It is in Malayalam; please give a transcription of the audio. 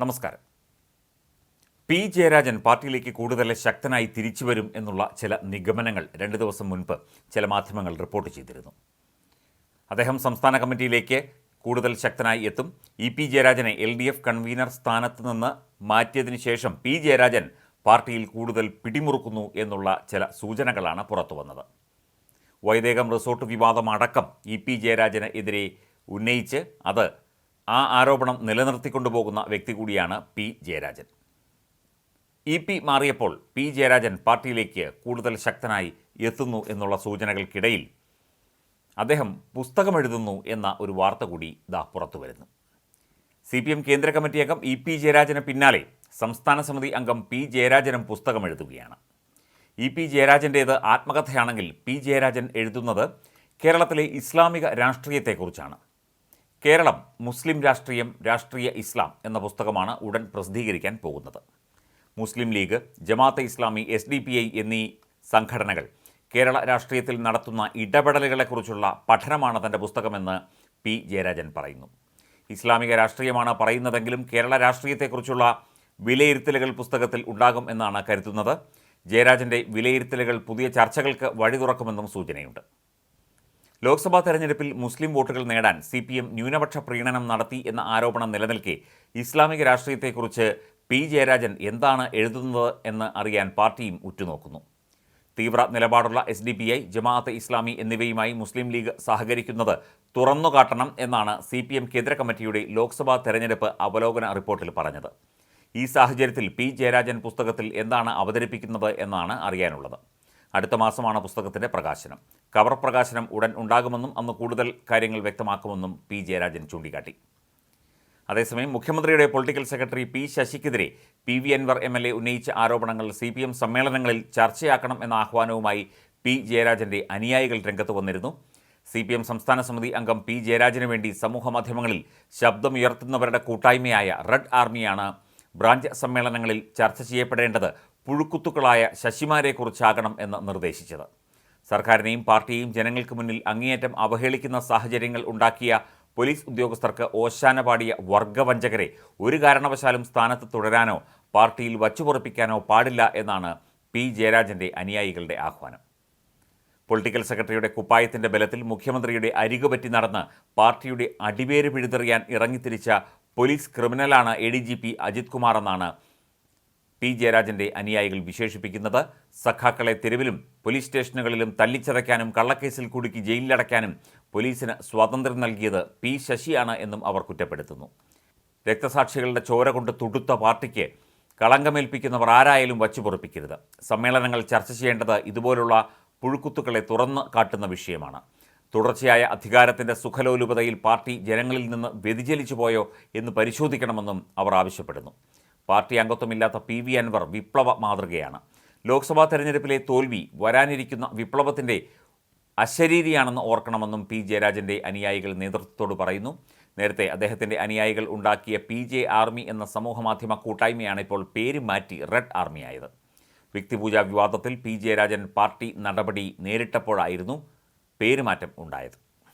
നമസ്കാരം. പി. ജയരാജൻ പാർട്ടിയിലേക്ക് കൂടുതൽ ശക്തനായി തിരിച്ചു വരും എന്നുള്ള ചില നിഗമനങ്ങൾ രണ്ട് ദിവസം മുൻപ് ചില മാധ്യമങ്ങൾ റിപ്പോർട്ട് ചെയ്തിരുന്നു. അദ്ദേഹം സംസ്ഥാന കമ്മിറ്റിയിലേക്ക് കൂടുതൽ ശക്തനായി എത്തും. ഇ. പി. ജയരാജനെ എൽ ഡി എഫ് കൺവീനർ സ്ഥാനത്ത് നിന്ന് മാറ്റിയതിനു ശേഷം പി. ജയരാജൻ പാർട്ടിയിൽ കൂടുതൽ പിടിമുറുക്കുന്നു എന്നുള്ള ചില സൂചനകളാണ് പുറത്തു വന്നത്. വൈദേകം റിസോർട്ട് വിവാദം അടക്കം ഇ. പി. ജയരാജന് എതിരെ ഉന്നയിച്ച് അത് ആ ആരോപണം നിലനിർത്തിക്കൊണ്ടുപോകുന്ന വ്യക്തി കൂടിയാണ് പി ജയരാജൻ. ഇ പി മാറിയപ്പോൾ പി ജയരാജൻ പാർട്ടിയിലേക്ക് കൂടുതൽ ശക്തനായി എത്തുന്നു എന്നുള്ള സൂചനകൾക്കിടയിൽ അദ്ദേഹം പുസ്തകമെഴുതുന്നു എന്ന ഒരു വാർത്ത കൂടി ദാ പുറത്തു വരുന്നു. സി പി എം കേന്ദ്ര കമ്മിറ്റി അംഗം ഇ പി ജയരാജന് പിന്നാലെ സംസ്ഥാന സമിതി അംഗം പി ജയരാജനും പുസ്തകമെഴുതുകയാണ് ഇ പി ജയരാജന്റേത് ആത്മകഥയാണെങ്കിൽ പി ജയരാജൻ എഴുതുന്നത് കേരളത്തിലെ ഇസ്ലാമിക രാഷ്ട്രീയത്തെക്കുറിച്ചാണ്. കേരളം മുസ്ലിം രാഷ്ട്രീയം രാഷ്ട്രീയ ഇസ്ലാം എന്ന പുസ്തകമാണ് ഉടൻ പ്രസിദ്ധീകരിക്കാൻ പോകുന്നത്. Muslim League Jamaat-e-Islami S D P I എന്നീ സംഘടനകൾ കേരള രാഷ്ട്രീയത്തിൽ നടത്തുന്ന ഇടപെടലുകളെക്കുറിച്ചുള്ള പഠനമാണ് തന്റെ പുസ്തകമെന്ന് പി. ജയരാജൻ പറയുന്നു. ഇസ്ലാമിക രാഷ്ട്രീയമാണ് പറയുന്നതെങ്കിലും കേരള രാഷ്ട്രീയത്തെക്കുറിച്ചുള്ള വിലയിരുത്തലുകൾ പുസ്തകത്തിൽ ഉണ്ടാകും എന്നാണ് കരുതുന്നത്. ജയരാജന്റെ വിലയിരുത്തലുകൾ പുതിയ ചർച്ചകൾക്ക് വഴി തുറക്കുമെന്നും സൂചനയുണ്ട്. ലോക്സഭാ തെരഞ്ഞെടുപ്പിൽ മുസ്ലിം വോട്ടുകൾ നേടാൻ സി പി എം ന്യൂനപക്ഷ പ്രീണനം നടത്തി എന്ന ആരോപണം നിലനിൽക്കെ ഇസ്ലാമിക രാഷ്ട്രീയത്തെക്കുറിച്ച് പി ജയരാജൻ എന്താണ് എഴുതുന്നത് എന്ന് അറിയാൻ പാർട്ടിയും ഉറ്റുനോക്കുന്നു. തീവ്ര നിലപാടുള്ള S D P I Jamaat Islami എന്നിവയുമായി മുസ്ലിം ലീഗ് സഹകരിക്കുന്നത് തുറന്നുകാട്ടണം എന്നാണ് സി പി എം കേന്ദ്ര കമ്മിറ്റിയുടെ ലോക്സഭാ തെരഞ്ഞെടുപ്പ് അവലോകന റിപ്പോർട്ടിൽ പറഞ്ഞത്. ഈ സാഹചര്യത്തിൽ പി ജയരാജൻ പുസ്തകത്തിൽ എന്താണ് അവതരിപ്പിക്കുന്നത് എന്നാണ് അറിയാനുള്ളത്. അടുത്ത മാസമാണ് പുസ്തകത്തിന്റെ പ്രകാശനം. കവർ പ്രകാശനം ഉടൻ ഉണ്ടാകുമെന്നും അന്ന് കൂടുതൽ കാര്യങ്ങൾ വ്യക്തമാക്കുമെന്നും പി. ജയരാജൻ ചൂണ്ടിക്കാട്ടി. അതേസമയം മുഖ്യമന്ത്രിയുടെ political secretary P. ശശിക്കെതിരെ P. V. Anvar M. L. A ഉന്നയിച്ച ആരോപണങ്ങൾ സി. പി. എം സമ്മേളനങ്ങളിൽ ചർച്ചയാക്കണം എന്ന ആഹ്വാനവുമായി പി. ജയരാജന്റെ അനുയായികൾ രംഗത്ത് വന്നിരുന്നു. സി. പി. എം സംസ്ഥാന സമിതി അംഗം പി. ജയരാജന് വേണ്ടി സമൂഹമാധ്യമങ്ങളിൽ ശബ്ദമുയർത്തുന്നവരുടെ കൂട്ടായ്മയായ റെഡ് ആർമിയാണ് ബ്രാഞ്ച് സമ്മേളനങ്ങളിൽ ചർച്ച ചെയ്യപ്പെടേണ്ടത് പുഴുക്കുത്തുക്കളായ ശശിമാരെക്കുറിച്ചാകണം എന്ന് നിർദ്ദേശിച്ചത്. സർക്കാരിനെയും പാർട്ടിയെയും ജനങ്ങൾക്ക് മുന്നിൽ അങ്ങേയറ്റം അവഹേളിക്കുന്ന സാഹചര്യങ്ങൾ ഉണ്ടാക്കിയ പോലീസ് ഉദ്യോഗസ്ഥർക്ക് ഓശാന പാടിയ വർഗവഞ്ചകരെ ഒരു കാരണവശാലും സ്ഥാനത്ത് തുടരാനോ പാർട്ടിയിൽ വച്ചുപൊറപ്പിക്കാനോ പാടില്ല എന്നാണ് പി. ജയരാജന്റെ അനുയായികളുടെ ആഹ്വാനം. പൊളിറ്റിക്കൽ സെക്രട്ടറിയുടെ കുപ്പായത്തിന്റെ ബലത്തിൽ മുഖ്യമന്ത്രിയുടെ അരികുപറ്റി നടന്ന് പാർട്ടിയുടെ അടിവേര് പിഴുതെറിയാൻ ഇറങ്ങിത്തിരിച്ച police ക്രിമിനലാണ് A D G P Ajith Kumar എന്നാണ് പി. ജയരാജന്റെ അനുയായികൾ വിശേഷിപ്പിക്കുന്നത് സഖാക്കളെ തെരുവിലും പോലീസ് സ്റ്റേഷനുകളിലും തല്ലിച്ചതയ്ക്കാനും കള്ളക്കേസിൽ കുടുക്കി ജയിലിലടയ്ക്കാനും പോലീസിന് സ്വാതന്ത്ര്യം നൽകിയത് പി. ശശിയാണ് എന്നും അവർ കുറ്റപ്പെടുത്തുന്നു. രക്തസാക്ഷികളുടെ ചോര കൊണ്ട് തുടുത്ത പാർട്ടിക്ക് കളങ്കമേൽപ്പിക്കുന്നവർ ആരായാലും വച്ചു സമ്മേളനങ്ങൾ ചർച്ച ചെയ്യേണ്ടത് ഇതുപോലുള്ള പുഴുക്കുത്തുക്കളെ തുറന്ന് കാട്ടുന്ന വിഷയമാണ്. തുടർച്ചയായ അധികാരത്തിന്റെ സുഖലോലുപതയിൽ പാർട്ടി ജനങ്ങളിൽ നിന്ന് വ്യതിചലിച്ചു പോയോ എന്ന് പരിശോധിക്കണമെന്നും അവർ ആവശ്യപ്പെടുന്നു. പാർട്ടി അംഗത്വമില്ലാത്ത പി വി അൻവർ വിപ്ലവ മാതൃകയാണ്. ലോക്സഭാ തെരഞ്ഞെടുപ്പിലെ തോൽവി വരാനിരിക്കുന്ന വിപ്ലവത്തിന്റെ അശരീരിയാണെന്ന് ഓർക്കണമെന്നും പി ജയരാജന്റെ അനുയായികൾ നേതൃത്വത്തോട് പറയുന്നു. നേരത്തെ അദ്ദേഹത്തിന്റെ അനുയായികൾ ഉണ്ടാക്കിയ പി ജെ ആർമി എന്ന സമൂഹമാധ്യമ കൂട്ടായ്മയാണ് ഇപ്പോൾ പേര് മാറ്റി റെഡ് ആർമിയായത്. വ്യക്തിപൂജാ വിവാദത്തിൽ പി ജയരാജൻ പാർട്ടി നടപടി നേരിട്ടപ്പോഴായിരുന്നു പേരുമാറ്റം ഉണ്ടായത്.